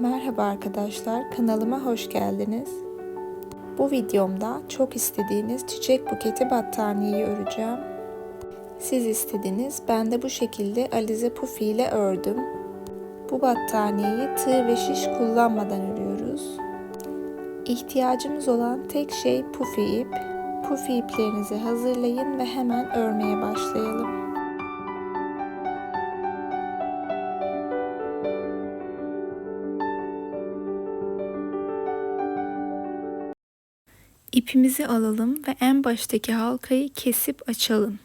Merhaba arkadaşlar, kanalıma hoş geldiniz. Bu videomda çok istediğiniz çiçek buketi battaniyeyi öreceğim. Siz istediniz, ben de bu şekilde alize pufi ile ördüm. Bu battaniyeyi tığ ve şiş kullanmadan örüyoruz. İhtiyacımız olan tek şey pufi ip. Pufi iplerinizi hazırlayın ve hemen örmeye başlayalım. İpimizi alalım ve en baştaki halkayı kesip açalım.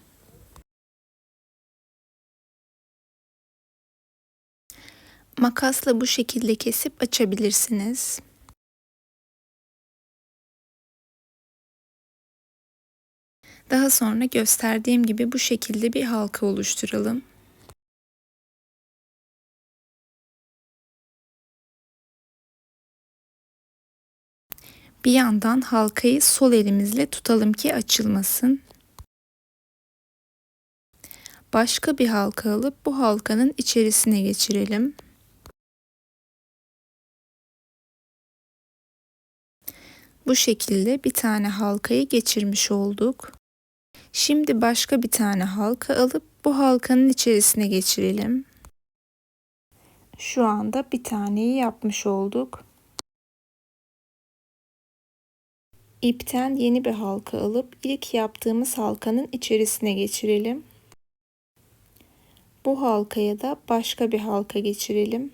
Makasla bu şekilde kesip açabilirsiniz. Daha sonra gösterdiğim gibi bu şekilde bir halka oluşturalım. Bir yandan halkayı sol elimizle tutalım ki açılmasın. Başka bir halka alıp bu halkanın içerisine geçirelim. Bu şekilde bir tane halkayı geçirmiş olduk. Şimdi başka bir tane halka alıp bu halkanın içerisine geçirelim. Şu anda bir taneyi yapmış olduk. İpten yeni bir halka alıp ilk yaptığımız halkanın içerisine geçirelim. Bu halkaya da başka bir halka geçirelim.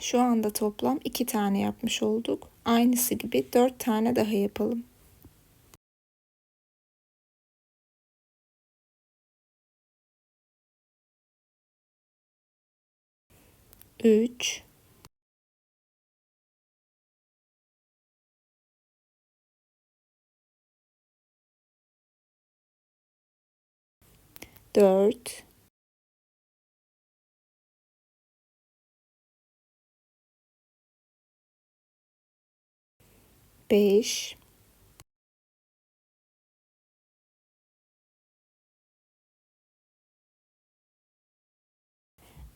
Şu anda toplam iki tane yapmış olduk. Aynısı gibi dört tane daha yapalım. Üç, dört, beş,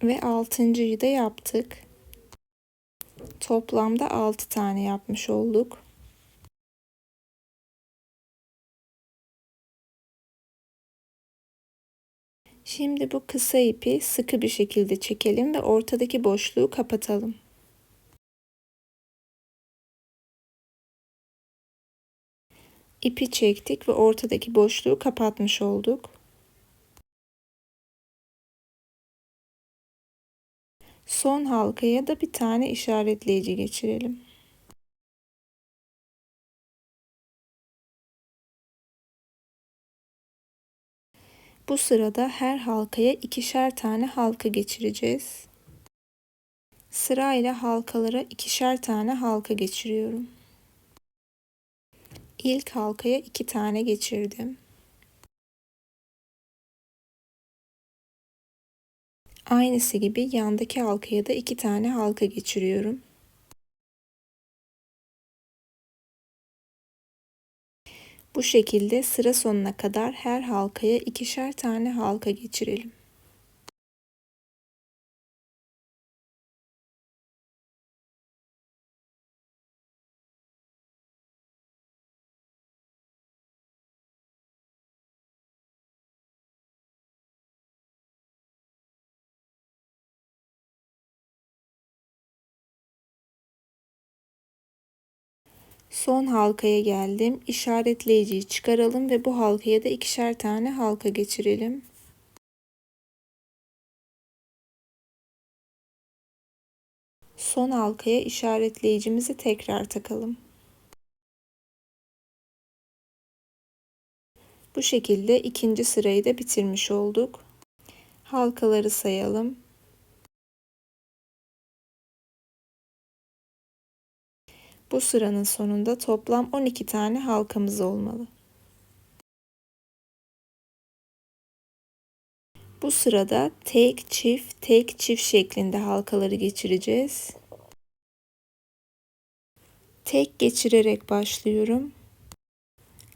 ve altıncıyı da yaptık. Toplamda altı tane yapmış olduk. Şimdi bu kısa ipi sıkı bir şekilde çekelim ve ortadaki boşluğu kapatalım. İpi çektik ve ortadaki boşluğu kapatmış olduk. Son halkaya da bir tane işaretleyici geçirelim. Bu sırada her halkaya ikişer tane halka geçireceğiz. Sırayla halkalara ikişer tane halka geçiriyorum. İlk halkaya iki tane geçirdim. Aynısı gibi yandaki halkaya da iki tane halka geçiriyorum. Bu şekilde sıra sonuna kadar her halkaya ikişer tane halka geçirelim. Son halkaya geldim. İşaretleyiciyi çıkaralım ve bu halkaya da ikişer tane halka geçirelim. Son halkaya işaretleyicimizi tekrar takalım. Bu şekilde ikinci sırayı da bitirmiş olduk. Halkaları sayalım. Bu sıranın sonunda toplam 12 tane halkamız olmalı. Bu sırada tek çift tek çift şeklinde halkaları geçireceğiz. Tek geçirerek başlıyorum.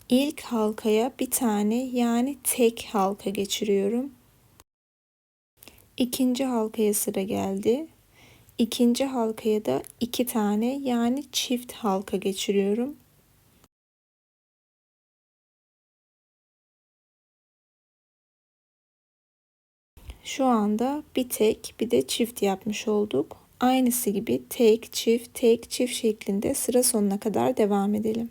İlk halkaya bir tane yani tek halka geçiriyorum. İkinci halkaya sıra geldi. İkinci halkaya da iki tane yani çift halka geçiriyorum. Şu anda bir tek bir de çift yapmış olduk. Aynısı gibi tek çift tek çift şeklinde sıra sonuna kadar devam edelim.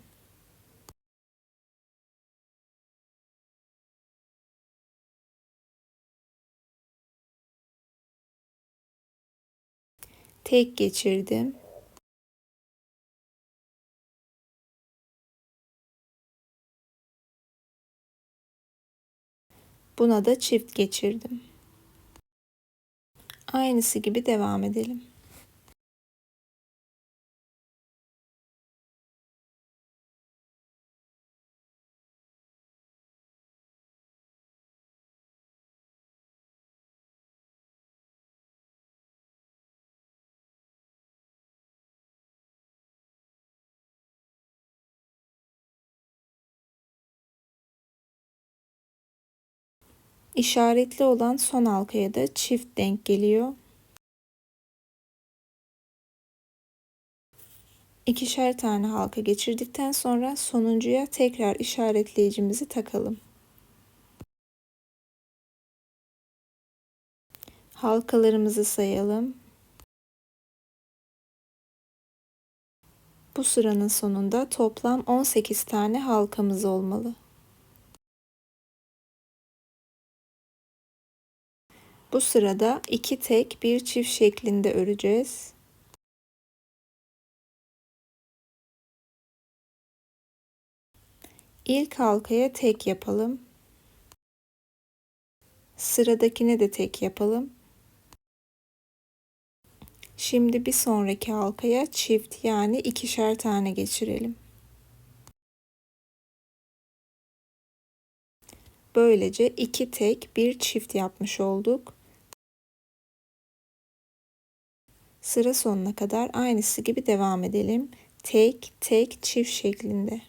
Tek geçirdim. Buna da çift geçirdim. Aynısı gibi devam edelim. İşaretli olan son halkaya da çift denk geliyor. İkişer tane halka geçirdikten sonra sonuncuya tekrar işaretleyicimizi takalım. Halkalarımızı sayalım. Bu sıranın sonunda toplam 18 tane halkamız olmalı. Bu sırada iki tek bir çift şeklinde öreceğiz. İlk halkaya tek yapalım. Sıradakine de tek yapalım. Şimdi bir sonraki halkaya çift yani ikişer tane geçirelim. Böylece iki tek bir çift yapmış olduk. Sıra sonuna kadar aynısı gibi devam edelim. Tek tek çift şeklinde.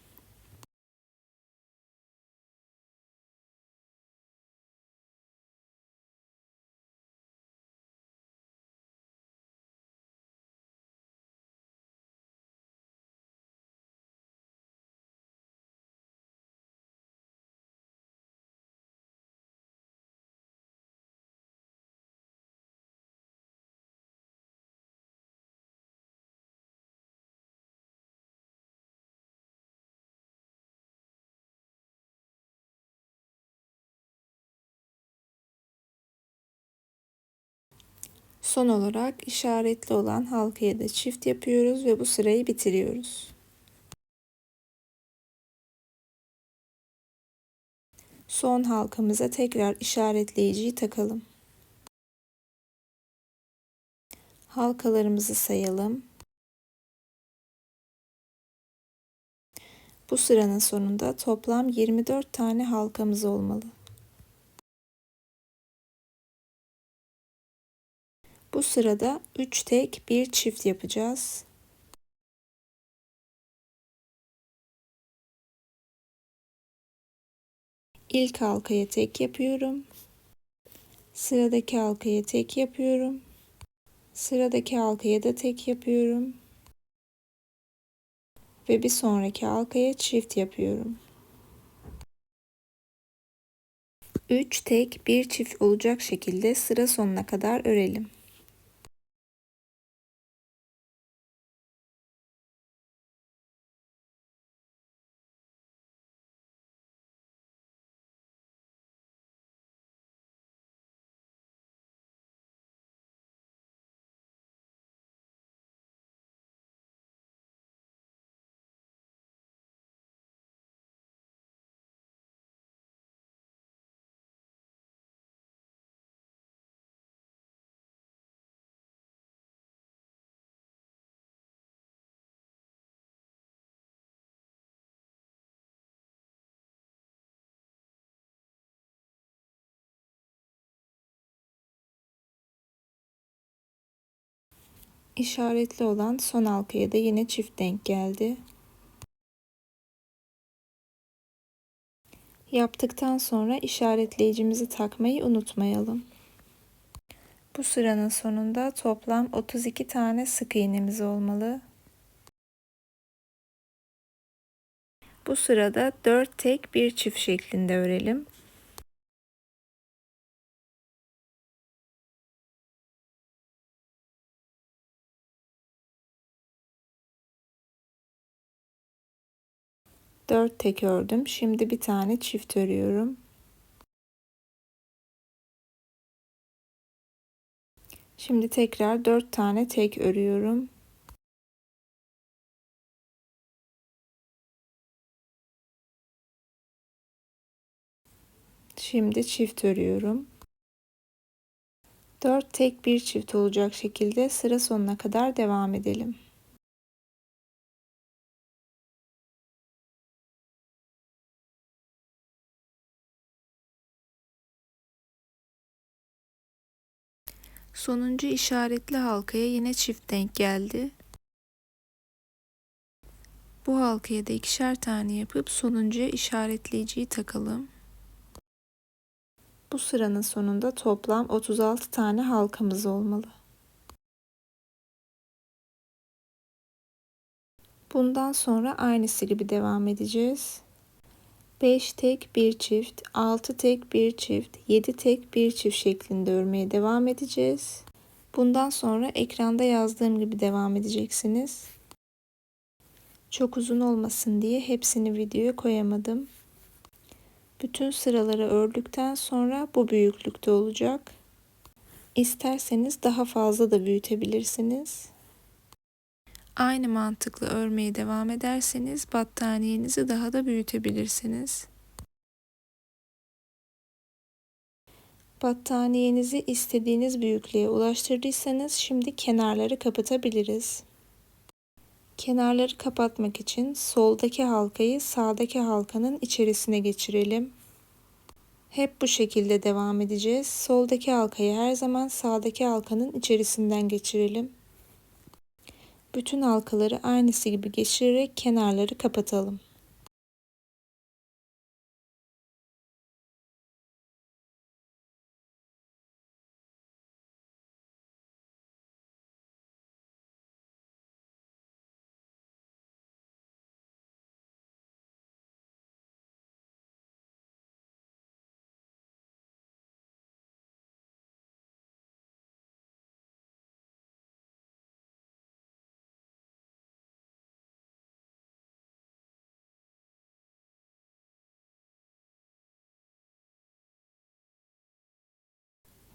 Son olarak işaretli olan halkaya da çift yapıyoruz ve bu sırayı bitiriyoruz. Son halkamıza tekrar işaretleyiciyi takalım. Halkalarımızı sayalım. Bu sıranın sonunda toplam 24 tane halkamız olmalı. Bu sırada 3 tek bir çift yapacağız. İlk halkaya tek yapıyorum. Sıradaki halkaya tek yapıyorum. Sıradaki halkaya da tek yapıyorum. Ve bir sonraki halkaya çift yapıyorum. 3 tek bir çift olacak şekilde sıra sonuna kadar örelim. İşaretli olan son halkaya da yine çift denk geldi. Yaptıktan sonra işaretleyicimizi takmayı unutmayalım. Bu sıranın sonunda toplam 32 tane sık iğnemiz olmalı. Bu sırada 4 tek bir çift şeklinde örelim. Dört tek ördüm. Şimdi bir tane çift örüyorum. Şimdi tekrar dört tane tek örüyorum. Şimdi çift örüyorum. 4 tek bir çift olacak şekilde sıra sonuna kadar devam edelim. Sonuncu işaretli halkaya yine çift denk geldi. Bu halkaya da ikişer tane yapıp sonuncuya işaretleyiciyi takalım. Bu sıranın sonunda toplam 36 tane halkamız olmalı. Bundan sonra aynısı gibi devam edeceğiz. 5 tek bir çift, 6 tek bir çift, 7 tek bir çift şeklinde örmeye devam edeceğiz. Bundan sonra ekranda yazdığım gibi devam edeceksiniz. Çok uzun olmasın diye hepsini videoya koyamadım. Bütün sıraları ördükten sonra bu büyüklükte olacak. İsterseniz daha fazla da büyütebilirsiniz. Aynı mantıkla örmeye devam ederseniz battaniyenizi daha da büyütebilirsiniz. Battaniyenizi istediğiniz büyüklüğe ulaştırdıysanız şimdi kenarları kapatabiliriz. Kenarları kapatmak için soldaki halkayı sağdaki halkanın içerisine geçirelim. Hep bu şekilde devam edeceğiz. Soldaki halkayı her zaman sağdaki halkanın içerisinden geçirelim. Bütün halkaları aynısı gibi geçirerek kenarları kapatalım.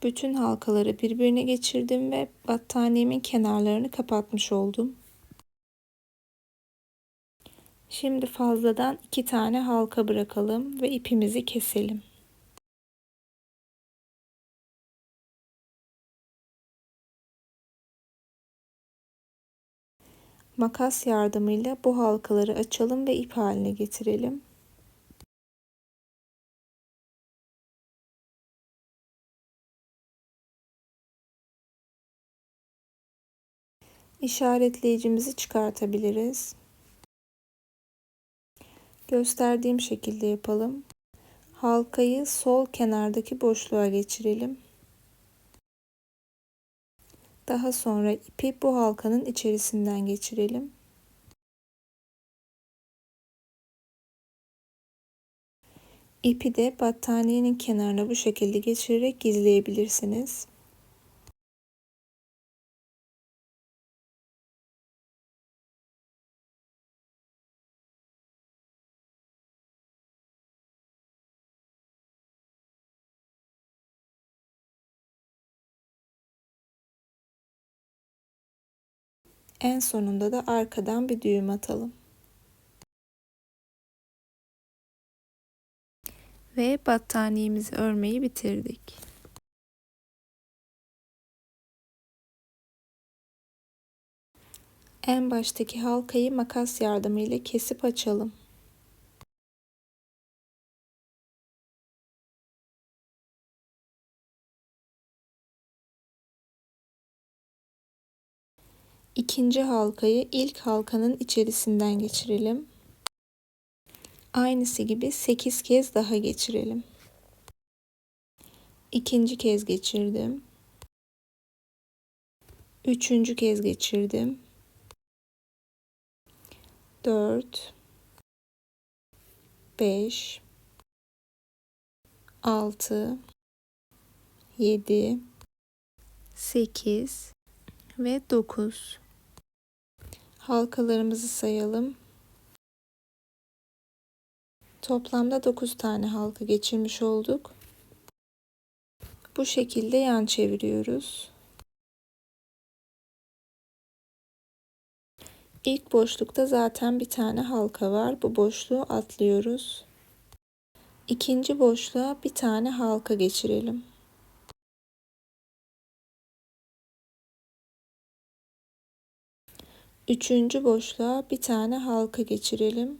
Bütün halkaları birbirine geçirdim ve battaniyemin kenarlarını kapatmış oldum. Şimdi fazladan iki tane halka bırakalım ve ipimizi keselim. Makas yardımıyla bu halkaları açalım ve ip haline getirelim. İşaretleyicimizi çıkartabiliriz. Gösterdiğim şekilde yapalım. Halkayı sol kenardaki boşluğa geçirelim. Daha sonra ipi bu halkanın içerisinden geçirelim. İpi de battaniyenin kenarına bu şekilde geçirerek gizleyebilirsiniz. En sonunda da arkadan bir düğüm atalım. Ve battaniyemizi örmeyi bitirdik. En baştaki halkayı makas yardımıyla kesip açalım. İkinci halkayı ilk halkanın içerisinden geçirelim. Aynısı gibi 8 kez daha geçirelim. İkinci kez geçirdim. Üçüncü kez geçirdim. Dört. Beş. Altı. Yedi. Sekiz. Ve dokuz. Halkalarımızı sayalım. Toplamda 9 tane halka geçirmiş olduk. Bu şekilde yan çeviriyoruz. İlk boşlukta zaten bir tane halka var. Bu boşluğu atlıyoruz. İkinci boşluğa bir tane halka geçirelim. Üçüncü boşluğa bir tane halka geçirelim.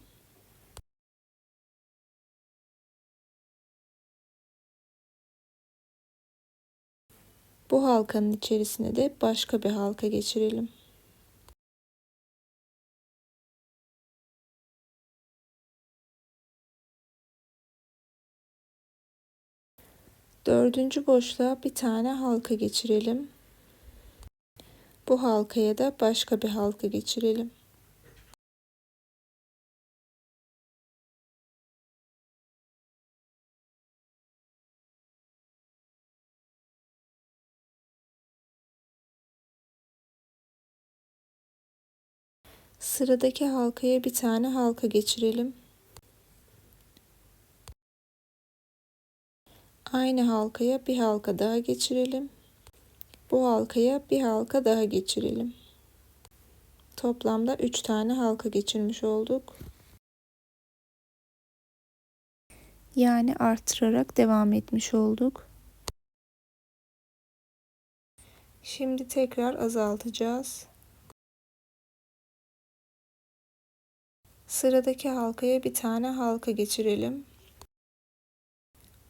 Bu halkanın içerisine de başka bir halka geçirelim. Dördüncü boşluğa bir tane halka geçirelim. Bu halkaya da başka bir halka geçirelim. Sıradaki halkaya bir tane halka geçirelim. Aynı halkaya bir halka daha geçirelim. Bu halkaya bir halka daha geçirelim. Toplamda 3 tane halka geçirmiş olduk. Yani artırarak devam etmiş olduk. Şimdi tekrar azaltacağız. Sıradaki halkaya bir tane halka geçirelim.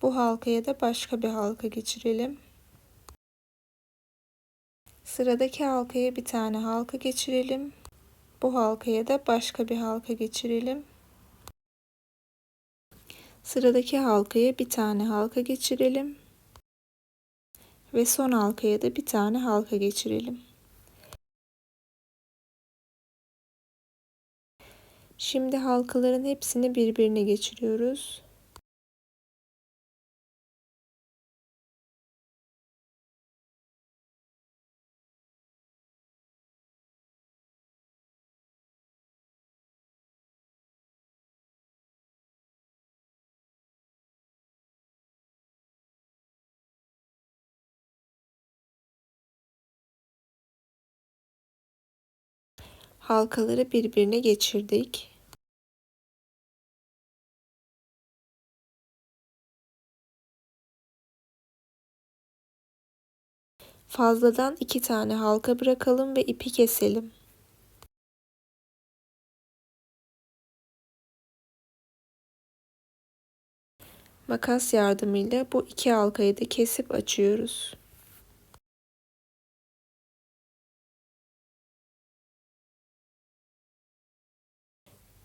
Bu halkaya da başka bir halka geçirelim. Sıradaki halkaya bir tane halka geçirelim. Bu halkaya da başka bir halka geçirelim. Sıradaki halkaya bir tane halka geçirelim. Ve son halkaya da bir tane halka geçirelim. Şimdi halkaların hepsini birbirine geçiriyoruz. Halkaları birbirine geçirdik. Fazladan iki tane halka bırakalım ve ipi keselim. Makas yardımıyla bu iki halkayı da kesip açıyoruz.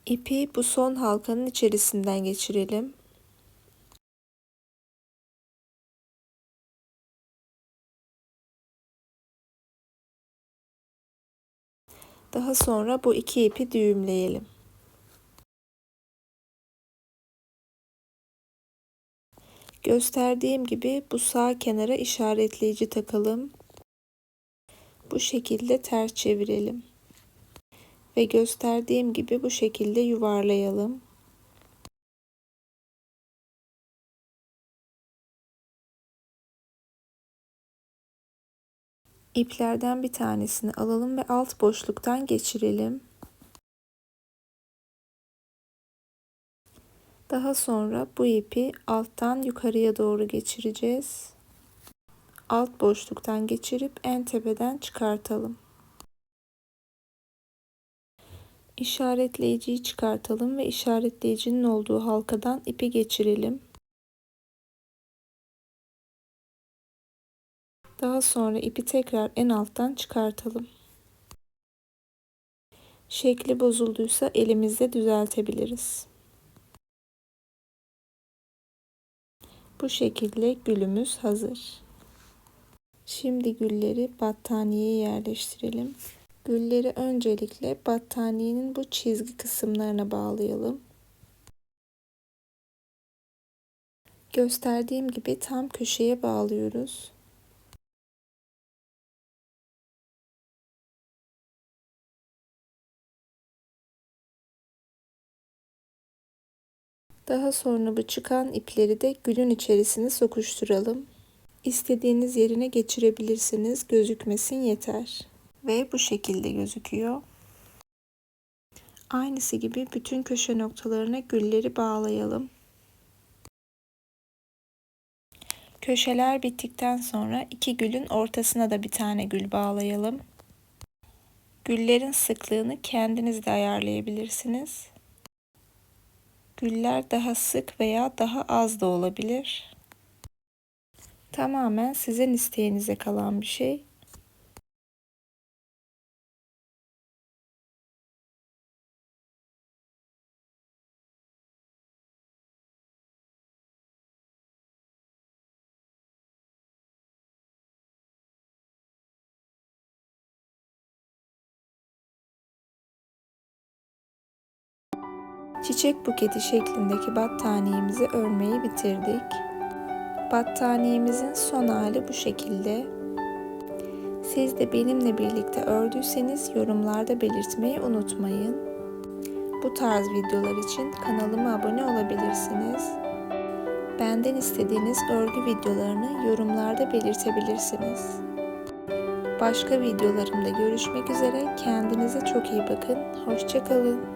İpi bu son halkanın içerisinden geçirelim. Daha sonra bu iki ipi düğümleyelim. Gösterdiğim gibi bu sağ kenara işaretleyici takalım. Bu şekilde ters çevirelim. Ve gösterdiğim gibi bu şekilde yuvarlayalım. İplerden bir tanesini alalım ve alt boşluktan geçirelim. Daha sonra bu ipi alttan yukarıya doğru geçireceğiz. Alt boşluktan geçirip en tepeden çıkartalım. İşaretleyiciyi çıkartalım ve işaretleyicinin olduğu halkadan ipi geçirelim. Daha sonra ipi tekrar en alttan çıkartalım. Şekli bozulduysa elimizle düzeltebiliriz. Bu şekilde gülümüz hazır. Şimdi gülleri battaniyeye yerleştirelim. Gülleri öncelikle battaniyenin bu çizgi kısımlarına bağlayalım. Gösterdiğim gibi tam köşeye bağlıyoruz. Daha sonra bu çıkan ipleri de gülün içerisine sokuşturalım. İstediğiniz yerine geçirebilirsiniz. Gözükmesin yeter. Ve bu şekilde gözüküyor. Aynısı gibi bütün köşe noktalarına gülleri bağlayalım. Köşeler bittikten sonra iki gülün ortasına da bir tane gül bağlayalım. Güllerin sıklığını kendiniz de ayarlayabilirsiniz. Güller daha sık veya daha az da olabilir. Tamamen sizin isteğinize kalan bir şey. Çiçek buketi şeklindeki battaniyemizi örmeyi bitirdik. Battaniyemizin son hali bu şekilde. Siz de benimle birlikte ördüyseniz yorumlarda belirtmeyi unutmayın. Bu tarz videolar için kanalıma abone olabilirsiniz. Benden istediğiniz örgü videolarını yorumlarda belirtebilirsiniz. Başka videolarımda görüşmek üzere. Kendinize çok iyi bakın. Hoşçakalın.